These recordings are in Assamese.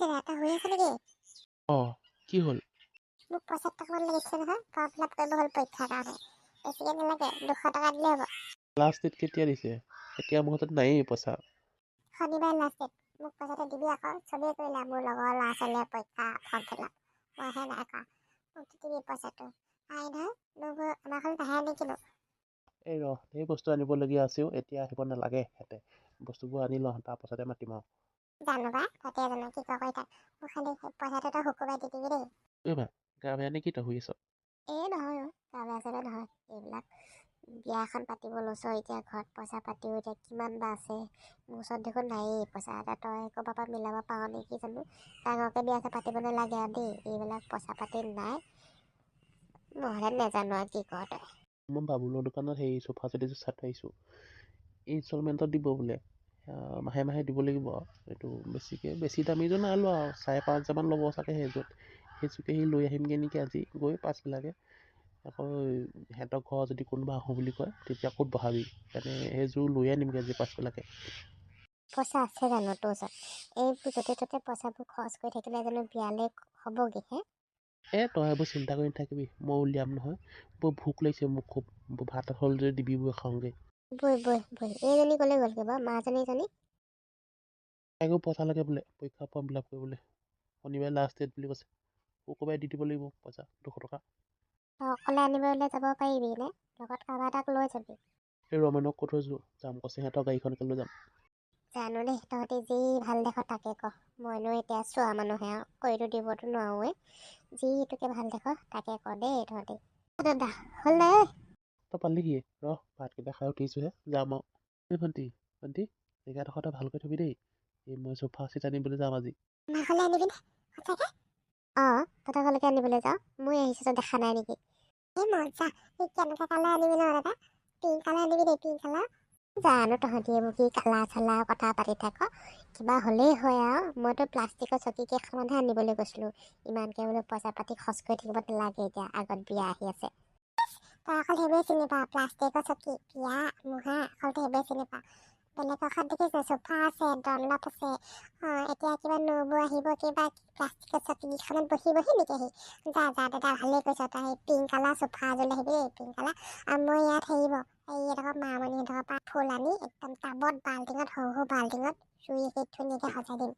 জেগা তই শুই আছ নেকি? অঁ কি হ'ল? মোক পইচা টকামান লাগিছিলে নহয় ফৰ্ম ফিল আপ কৰিব হ'ল পৰীক্ষাৰ কাৰণে। বেছিকৈ নালাগে দুশ টকা দিলেই হ'ব। লাষ্ট ডেট কেতিয়া দিছে? এতিয়া মোৰ হাতত নায়েই পইচা। শনিবাৰ লাষ্ট ডেট মোক পইচাটো দিবি আকৌ চবেই কৰিলে মোৰ লগৰ ল'ৰা ছোৱালীয়ে পৰীক্ষা ফৰ্ম ফিল আপ মইহে নাই কৰা। মোক দিবি পইচাটো। আই নহয় নবৌ আমাৰ ঘৰত নাহে নেকিনো এই ৰ ধেৰ বস্তু আনিবলগীয়া আছেও এতিয়া আহিব নালাগে সিহঁতে। বস্তুবোৰ আনি লওঁ তাৰ পাছতে মাতিম আৰু। জানো বা তাতে জানো কি কয় কৈ থাক মোক খালি সেই পইচাটো তই শুকুৰবাৰে দি দিবি দেই। ঐ মা গা বেয়া নে কি তই শুই আছ? এই নহয় অ' গা বেয়া চেয়া নহয় এইবিলাক বিয়া এখন পাতিব লৈছ এতিয়া ঘৰত পইচা পাতিও এতিয়া কিমান বা আছে মোৰ ওচৰত দেখোন নায়েই পইচা এটা তই ক'ৰবাৰ পৰা মিলাব পাৰ নেকি জানো ডাঙৰকৈ বিয়া চিয়া পাতিব নালাগে আৰু দেই এইবিলাক পইচা পাতি নাই নহ'লে নেজানো আৰু কি কৰ তই। মই বাবুলৰ দোকানত সেই চোফা ছেট এযোৰ চাই থৈ আহিছোঁ ইনষ্টলমেণ্টত দিব বোলে। মাহে মাহে দিব লাগিব আৰু। এইটো বেছিকৈ বেছি দামীটো নাই লোৱা আৰু। চাৰে পাঁচ হাজাৰমান ল'ব চাগে সেইযোৰত সেইযোৰকে সি লৈ আহিমগৈ নেকি আজি গৈ পাছবিলাকে। আকৌ সিহঁতৰ ঘৰ যদি কোনোবা আহোঁ বুলি কয় তেতিয়া ক'ত বহাবি? সেইকাৰণে সেইযোৰ লৈ আনিমগৈ আজি পাছবিলাকে। পইচা আছে জানো তোৰ ওচৰত? এইবোৰ য'তে ত'তে পইচাবোৰ খৰচ কৰি থাকিলে জানো বিয়ালৈ হ'বগৈ হে? এ তই এইবোৰ চিন্তা কৰি নাথাকিবি। মই উলিয়াম নহয়। বৰ ভোক লাগিছে মোক খুব। ভাত হ'ল যদি দিবি বৈ খাওঁগৈ। বৈ বৈ বৈ এইজনী ক'লৈ গ'লগৈ বাৰু মাজনীজনী তাইকো পইচা লাগে বোলে পৰীক্ষা ফৰ্ম ফিল আপ কৰিবলৈ। শনিবাৰে লাষ্ট ডেট বুলি কৈছে। শুকুৰবাৰে দি দিব লাগিব পইচা দুশ টকা। অকলে আনিবলৈ যাব পাৰিবি নে? লগত কাৰোবাৰ এটাক লৈ যাবি। এই ৰমেনক কৈ থৈছোঁ যাম কৈছে সিহঁতৰ গাড়ীখনকে লৈ যাম। জানো দেই তহঁতি যি ভাল দেখ তাকে ক। মইনো এতিয়া চোৱা মানুহে আৰু কৰিতো দিবতো নোৱাৰোৱে যিটোকে ভাল দেখ তাকে ক দেই তহঁতি। দাদা হ'ল নাই ঐ? তই পালিহি ৰ ভাতকেইটা খাই উঠিছোঁহে যাম আৰু। এই ভণ্টি ভণ্টি জেগাডোখৰতে ভালকৈ থবি দেই। এই মই চোফা চিট আনিবলৈ যাম আজি। তই জানো তহঁতি এইবোৰ কি কালাৰ চালাৰ কথা পাতি থাক। কিবা হ'লেই হয় আৰু। মইতো প্লাষ্টিকৰ চকী কেইখনমানহে আনিবলৈ গৈছিলোঁ। ইমানকৈ বোলো পইচা পাতি খৰচ কৰি থাকিব নালাগে এতিয়া আগত বিয়া আহি আছে। তই অকল সেইবোৰে চিনি পাওঁ। প্লাষ্টিকৰ চকী বিয়া মুহা অকল তই সেইবোৰে চিনি পাওঁ। বেলেগৰ ঘৰত দেখিছোঁ চোফা আছে দণ্ডপ আছে। অঁ এতিয়া কিবা নবৌ আহিব কিবা প্লাষ্টিকৰ চকীকেইখনত বহি বহি নেকি? আহি যা যা দাদা ভালেই কৈছ তই সেই পিংক কালাৰ চোফা এযোৰলৈ আহিবি দেই পিংক কালাৰ। আৰু মই ইয়াত হেৰিব এই এডোখৰ মামণিহঁতৰ পৰা ফুল আনি একদম টাবত বাল্টিঙত সৰু সৰু বাল্টিঙত চুই একি ধুনীয়াকৈ সজাই দিম।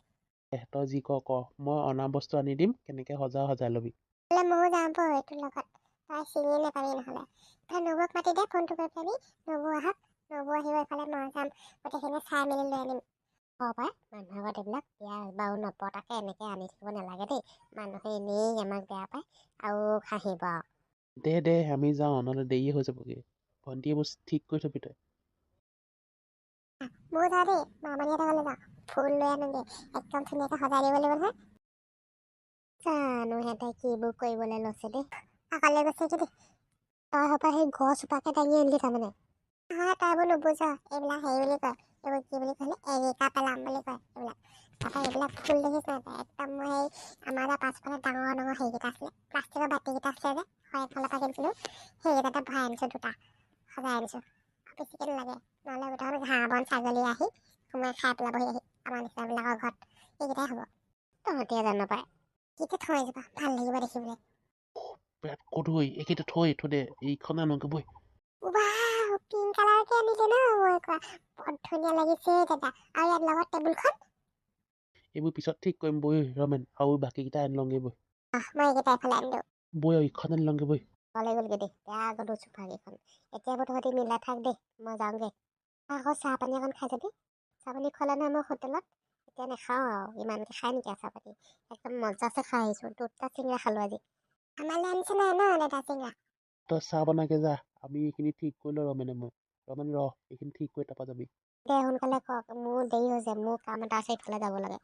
এহ তই যি ক ক মই অনা বস্তু আনি দিম কেনেকৈ সজা সজাই ল'বি। বোলে ময়ো যাওঁ বৌ এইটোৰ লগত। তই চিনি নাপাবি নহ'লে। তই নবৌক মাতি দে ফোনটো কৰি পেলাবি নবৌ আহক নবৌ আহিব এইফালে মই যাম গোটেইখিনি চাই মেলি লৈ আনিম। পাই মানুহৰ আগত এইবিলাক বিয়া বাৰু নপতাকে এনেকৈ আনি থাকিব নালাগে দেই। মানুহে এনেই আমাক বেয়া পায় আৰু হাঁহিব আৰু। দে দে আমি যাওঁ নহ'লে দেৰিয়ে হৈ যাবগৈ। ভণ্টি এইবোৰ ঠিক কৰি থবি তই। ময়ো যাওঁ দেই মামণিহঁতৰ ঘৰলৈ যাওঁ। ফুল লৈ আনোগৈ একদম ধুনীয়াকৈ সজাই দিব লাগিব নহয়। জানো সিহঁতে কিবোৰ কৰিবলৈ লৈছে দেই। অকলে গৈছে কি তই হপা সেই গছজোপাকে দাঙি আনিলি তাৰমানে। হয় তইবোৰ নুবুজ এইবিলাক হেৰি বুলি কয় এইবোৰ কি বুলি কয় এৰিকা পেলাম বুলি কয় এইবিলাক। তাৰপৰা এইবিলাক ফুল দেখিছ তই? একদম মই সেই আমাৰ যে পাছফালে ডাঙৰ ডাঙৰ হেৰিকেইটা আছিলে প্লাষ্টিকৰ বাতিকেইটা আছিলে যে হয় এফালৰ পৰা কিনিছিলোঁ সেইকেইটাতে ভৰাই আনিছোঁ দুটা সজাই আনিছোঁ। বেছিকৈ নালাগে নহ'লে গোটেইখন ঘাঁহ বন ছাগলী আহি সোমাই খাই পেলাবহি আহি আমাৰ নিচিনাবিলাকৰ ঘৰত এইকেইটাই হ'ব। তহঁতিয়ে জানো পায়। কিন্তু থৈ যাবা ভাল লাগিব দেখিবলৈ। পেট কধুই এইকেইটা থৈ থৈ দে এইখন আনোগৈ বৈ ৱাও পিংক কালাৰকে আনিলে ন মই বৰ ধুনীয়া লাগিছে দাদা আৰু ইয়াৰ লগত টেবুলখন এইবোৰ পিছত ঠিক কৰিম বৈ ৰমেন আৰু বাকীকেইটা আনি লওঁগৈ বৈ আহ মই এইকেইটা এফালে আনি দিওঁ বৈ আৰু ইখন আনি লওঁগৈ বৈ ভালে গ'লগৈ দেই বেয়া গ'লো চোফাকেইখন এতিয়া বোৰ তহঁতি মিলাই থাক দেই মই যাওঁগৈ আকৌ চাহ পানী অকণ খাই যাবি চাহ পানী খোৱালে নহয় মই হোটেলত এতিয়া নাখাওঁ আৰু ইমানকৈ খাই নেকি চাহ পানী একদম মজাছে খাই আহিছোঁ দুটা চিঙৰা খালোঁ আজি আমালৈ আনিছে নাই ন দাদা চিঙৰা তই চাহ বনাকে যা আমি এইখিনি ঠিক কৰি লওঁ ৰমেনে মই ৰমেন ৰ এইখিনি ঠিক কৰি তাৰপৰা যাবি। দে সোনকালে কওক মোৰ দেৰি হৈছে মোৰ কাম এটা আছে ইফালে যাব লাগে।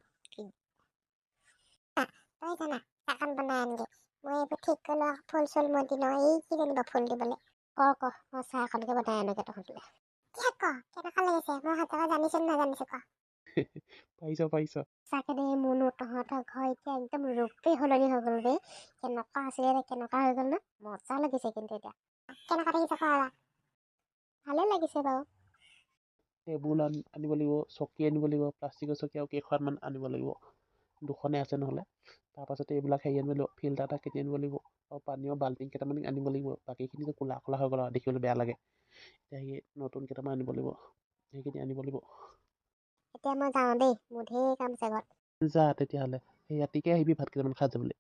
তই জানা চাহকণ বনাই আনগে। মই এইবোৰ ঠিক কৰি লওঁ ফুল চুল মই দি লওঁ এই কি জানিব ফুল দিবলৈ। ক ক মই চাহ এখনকে বনাই আনোগে তহঁতলৈ। কি ক কেনেকুৱা লাগিছে? মই হাতৰ জানিছোঁ নাজানিছোঁ ক? পাৰিছ পাৰিছ চাগে দেই মোৰনো তহঁতৰ ঘৰ এতিয়া একদম ৰূপেই সলনি হৈ গ'ল দেই কেনেকুৱা আছিলে এতিয়া কেনেকুৱা হৈ গ'ল ন মজা লাগিছে কিন্তু এতিয়া। কেনেকুৱা দেখিছে ক এবাৰ ভালে লাগিছে বাৰু। টেবুল আন আনিব লাগিব চকী আনিব লাগিব প্লাষ্টিকৰ চকী আৰু কেইখনমান আনিব লাগিব। দুখনে আছে নহ'লে। তাৰপাছতে এইবিলাক হেৰি আনিব লাগিব ফিল্টাৰ এটা কিনি আনিব লাগিব আৰু পানীৰ বাল্টিং কেইটামান আনিব লাগিব। বাকীখিনিতো ক'লা ক'লা হৈ গ'ল আৰু দেখিবলৈ বেয়া লাগে। এতিয়া সেই নতুন কেইটামান আনিব লাগিব সেইখিনি আনিব লাগিব। এতিয়া মই যাওঁ দেই মোৰ ঢেৰ কাম আছে ঘৰত। যা তেতিয়াহ'লে সেই ৰাতিকে আহিবি ভাত কেইটামান খাই যাবলৈ।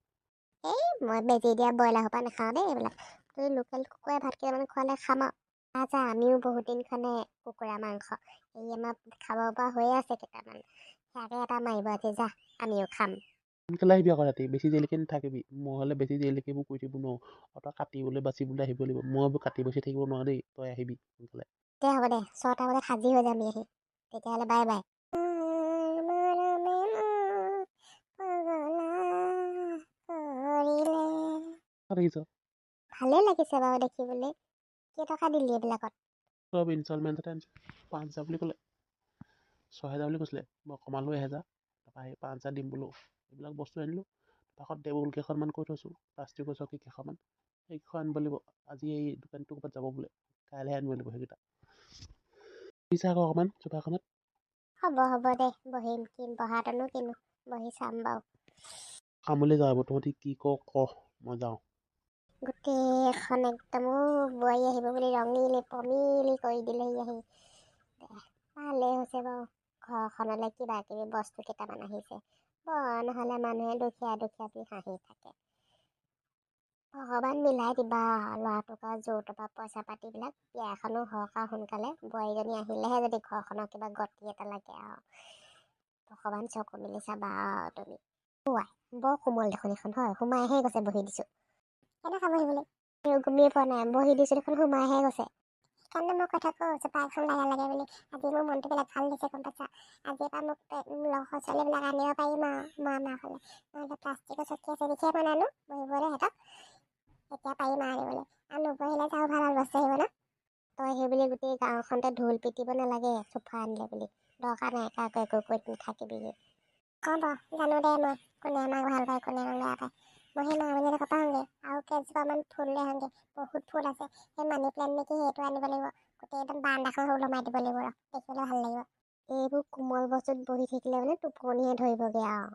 এই মই বেজি দিয়া ব্ৰইলাৰ সোপা নাখাওঁ দেই এইবিলাক। তুমি লোকেল কুকুৰাই ভাত কেইটামান খোৱালে খাম আৰু। আচ্ছা আমিও বহুত দিন খোৱা নাই কুকুৰা মাংস। এই আমাৰ খাব পৰা হৈয়ে আছে কেইটামান। সেয়াকে এটা মাৰিব আজি যা আমিও খাম। সোনকালে আহিবি আকৌ ৰাতি বেছি দেৰিলৈকে নাথাকিবি। মই হ'লে বেছি দেৰিলৈকে এইবোৰ কৰি থাকিব নোৱাৰোঁ। আৰু তই কাটিবলৈ বাচিবলৈ আহিব লাগিব। মই এইবোৰ কাটি বাচি থাকিব নোৱাৰোঁ দেই। তই আহিবি সোনকালে। দে হ'ব দে ছটা বজাত সাজি হৈ যাম আহি তেতিয়াহ'লে বাই বাই। দেখিছ ভালে লাগিছে বাৰু দেখিবলৈ কেইটকা দিলি এইবিলাকত? চব ইনষ্টলমেণ্টতে আনিছোঁ পাঁচ হাজাৰ বুলি ক'লে। ছহেজাৰ বুলি কৈছিলে মই কমালোঁ এহেজাৰ তাৰপৰা সেই পাঁচ হাজাৰ দিম বোলো। এইবিলাক বস্তু আনিলোঁ কাষত টেবুল কেইখনমান কৈ থৈছোঁ প্লাষ্টিকৰ চকী কেইখনমান। সেইকেইখন আনিব লাগিব আজি এই দোকানটো ক'ৰবাত যাব বোলে কাইলৈহে আনিব লাগিব সেইকেইটা। বুজিছা আকৌ অকণমান চোফাখনত। হ'ব হ'ব দে বহিম কি বহাটোনো কিনো বহি চাম বাৰু। কামলৈ যাওঁ তহঁতি কি ক ক মই যাওঁ। গোটেইখন একদম বোৱাৰী আহিব বুলি ৰঙিলি পমিলি কৰি দিলেহি আহি। ভালেই হৈছে বাৰু ঘৰখনলৈ কিবা কিবি বস্তু কেইটামান আহিছে। বৰ নহ'লে মানুহে দুখীয়া দুখীয়া বুলি হাঁহি থাকে। ভগৱান মিলাই দিবা ল'ৰাটোৰ পৰা যৌতুকৰ পৰা পইচা পাতিবিলাক। বিয়া এখনো হওক আৰু সোনকালে বোৱাৰীজনী আহিলেহে যদি ঘৰখনৰ কিবা গতি এটা লাগে আৰু। ভগৱান চকু মেলি চাবা আৰু তুমি। বৰ কোমল দেখোন এইখন হয় সোমাইহে গৈছে বহি দিছোঁ। কেনেকৈ বহিবলৈ গমিয়ে পোৱা নাই বহি দিছোঁ দেখোন সোমাইহে গৈছে। সেইকাৰণে মই কথা কৈছোঁ পাইখন লাগে লাগে বুলি। আজি মোৰ মনটো বেলেগ ভাল দিছে গম পাইছা? আজিৰ পৰা মোক লগৰ ছোৱালীবিলাক আনিব পাৰিম আৰু মা মা হ'লে নহ'লে প্লাষ্টিকৰ চকী আছে দেখিয়ে পোৱা নাই নো? বহিবলৈ সিহঁতক? এতিয়া পাৰিম আৰু আনিবলৈ। আৰু নবহিলে যাওঁ ভাল আৰু বস্তু আহিব ন? তই সেই বুলি গোটেই গাঁওখনতে ঢোল পিটিব নালাগে চোফা আনিলে বুলি। দৰকাৰ নাই কাকো একো কৈ নাথাকিবি। কওঁ বাৰু জানো দে মই কোনে আমাক ভাল পায় কোনে বেয়া পায়। মই সেই আহোঁগৈ কেইজোপামান ফুল লৈ আহোঁগৈ বহুত ফুল আছে। সেই মানি প্লেণ্ট নেকি সেইটো আনিব লাগিব। গোটেই একদম বাৰান্দাখন ওলমাই দিব লাগিব ৰ। দেখিবলৈ ভাল লাগিব। এইবোৰ কোমল বস্তুত বহি থাকিলে মানে টোপনিহে ধৰিবগৈ আৰু।